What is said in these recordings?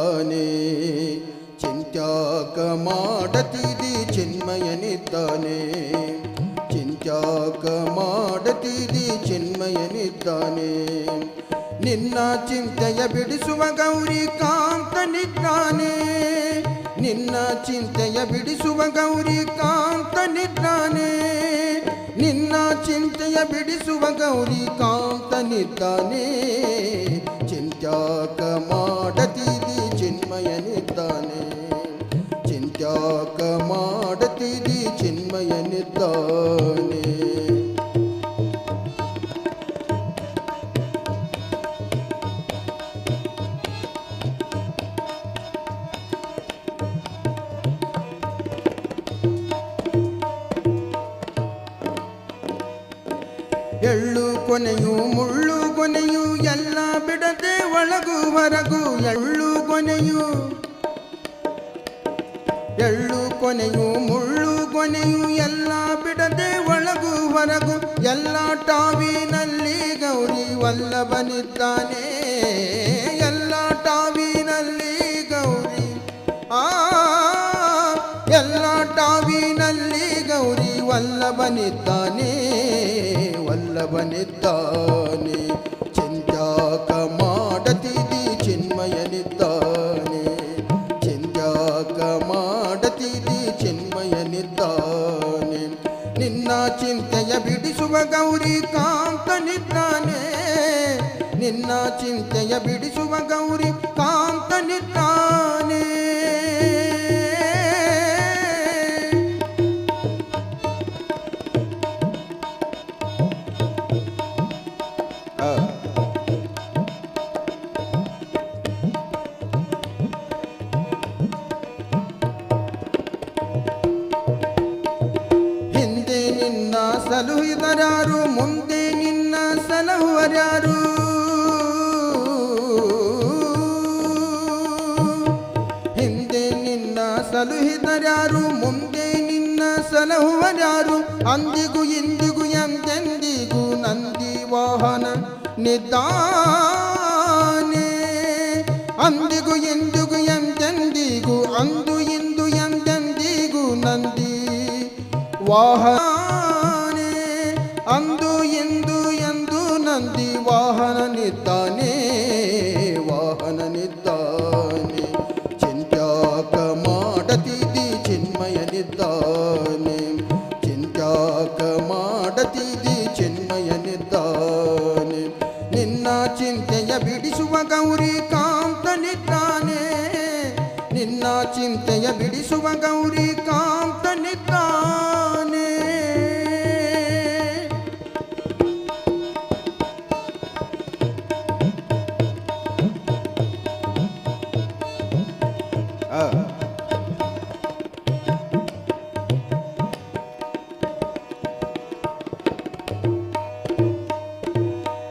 ತಾನೇ ಚಿಂತ್ಯಾಕ ಮಾಡತಿದಿ ಚಿನ್ಮಯನಿದ್ದಾನೆ. ಚಿಂತ್ಯಾಕ ಮಾಡತಿದಿ ಚಿನ್ಮಯನಿದ್ದಾನೆ. ನಿನ್ನ ಚಿಂತೆಯ ಬಿಡಿಸುವ ಗೌರಿ ಕಾಂತನಿದ್ದಾನೆ ನಿನ್ನ ಚಿಂತೆಯ ಬಿಡಿಸುವ ಗೌರಿ ಕಾಂತನಿದ್ದಾನೆ ನಿನ್ನ ಚಿಂತೆಯ ಬಿಡಿಸುವ ಗೌರಿ ಕಾಂತನಿದ್ದಾನೆ ಚಿಂತ್ಯಾಕ ಮಾಡತಿದಿ ಚಿನ್ಮಯನಿದ್ದಾನೆ. ಚಿಂತ್ಯಾಕ ಮಾಡತಿದಿ ಚಿನ್ಮಯನಿದ್ದಾನೆ. ಎಳ್ಳು ಕೊನೆಯು ಮುಳ್ಳು ಕೊನೆಯು ಬಿಡದೆ ಒಳಗು ಹೊರಗು ಎಳ್ಳು ಕೊನೆಯು. ಎಳ್ಳು ಕೊನೆಯು, ಮುಳ್ಳು ಕೊನೆಯು, ಎಲ್ಲ ಬಿಡದೆ ಒಳಗು ಹೊರಗು ಎಲ್ಲ ಟಾವಿನಲ್ಲಿ ಗೌರಿ ವಲ್ಲಭನಿದ್ದಾನೆ. ಎಲ್ಲ ಟಾವಿನಲ್ಲಿ ಗೌರಿ, ಆ, ಎಲ್ಲ ಟಾವಿನಲ್ಲಿ ಗೌರಿ ವಲ್ಲಭನಿದ್ದಾನೆ ವಲ್ಲಭನಿದ್ದಾನೆ. ಚಿಂತ್ಯಾಕ ಮಾಡತಿದಿ ಚಿನ್ಮಯನಿದ್ದಾನೆ? ಚಿಂತ್ಯಾಕ ಮಾಡತಿದಿ ಚಿನ್ಮಯನಿದ್ದಾನೆ? ನಿನ್ನ ಚಿಂತೆಯ ಬಿಡಿಸುವ ಗೌರಿ ಕಾಂತನಿದ್ದಾನೆ ನಿನ್ನ ಚಿಂತೆಯ ಬಿಡಿಸುವ ಗೌರಿ ಸಲುಹಿದರ್ಯಾರು ಮುಂದೆ ನಿನ್ನ ಸಲಹುವರ್ಯಾರು. ಅಂದಿಗೂ ಇಂದಿಗೂ ಎಂದೆಂದಿಗೂ ನಂದಿ ವಾಹನ ನಿದ್ದಾನೆ. ಅಂದಿಗೂ ಎಂದಿಗೂ ಎಂದೆಂದಿಗೂ, ಅಂದು ಇಂದು ಎಂದೆಂದಿಗೂ ನಂದಿ ವಾಹನೆ. ಅಂದು ಎಂದು ಎಂದು ನಂದಿ ವಾಹನ ನಿದ್ದಾನೆ ವಾಹನ ನಿದ್ದಾನೆ. ಚಿನ್ಮಯನಿದ್ದಾನೆ ಚಿಂತ್ಯಾಕ ಮಾಡತಿದಿ ಚಿನ್ಮಯನಿದ್ದಾನೆ ನಿನ್ನ ಚಿಂತೆಯ ಬಿಡಿಸುವ ಗೌರಿ ಕಾಂತನಿದ್ದಾನೆ ನಿನ್ನ ಚಿಂತೆಯ ಬಿಡಿಸುವ ಗೌರಿ ಕಾಂತನಿದ್ದಾನೆ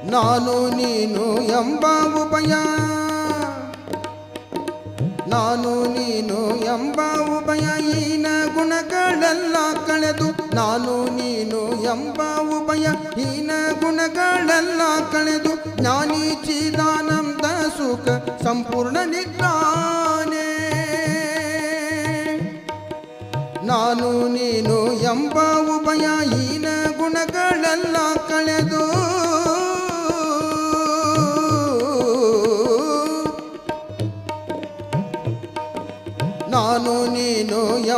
ನಾನು ನೀನು ಎಂಬ ಉಭಯ. ನಾನು ನೀನು ಎಂಬ ಉಭಯ ಈನ ಗುಣಗಳೆಲ್ಲ ಕಳೆದು. ನಾನು ನೀನು ಎಂಬ ಉಭಯ ಈನ ಗುಣಗಳೆಲ್ಲ ಕಳೆದು. ಜ್ಞಾನಿ ಚಿದಾನಂದ ಸುಖ ಸಂಪೂರ್ಣ ನಿದ್ದಾನೆ ನಾನು ನೀನು ಎಂಬ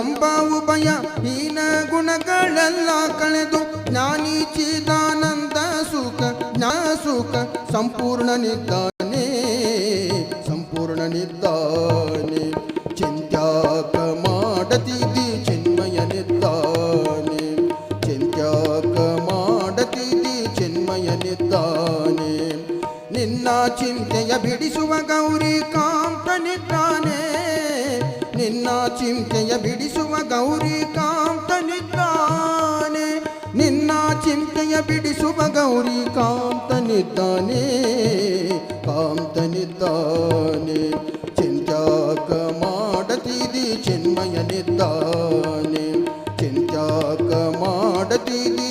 ಎಂಬ ಉಭಯ ಹೀನ ಗುಣಗಳೆಲ್ಲ ಕಳೆದು ಜ್ಞಾನಿ ಚಿದಾನಂದ ಸುಖ, ಜ್ಞಾ ಸುಖ ಸಂಪೂರ್ಣನಿದ್ದಾನೆ ಸಂಪೂರ್ಣನಿದ್ದಾನೆ ಚಿಂತ್ಯಾಕ ಮಾಡತಿದ್ದಿ ಚಿನ್ಮಯನಿದ್ದಾನೆ ಚಿಂತ್ಯಾಕ ಮಾಡತಿದ್ದಿ ಚಿನ್ಮಯನಿದ್ದಾನೆ ನಿನ್ನ ಚಿಂತೆಯ ಬಿಡಿಸುವ ಗೌರಿ ಕಾಂತ ನಿನ್ನ ಚಿಂತೆಯ ಬಿಡಿಸುವ ಗೌರಿಕಾಂತನಿದ್ದಾನೆ ನಿನ್ನ ಚಿಂತೆಯ ಬಿಡಿಸುವ ಗೌರಿಕಾಂತನಿದ್ದಾನೆ ಕಾಂತನಿದ್ದಾನೆ ಚಿಂತಾಕ ಮಾಡತಿದಿ ಚಿನ್ಮಯನಿದ್ದಾನೆ ಚಿಂತಾಕ ಮಾಡತಿದಿ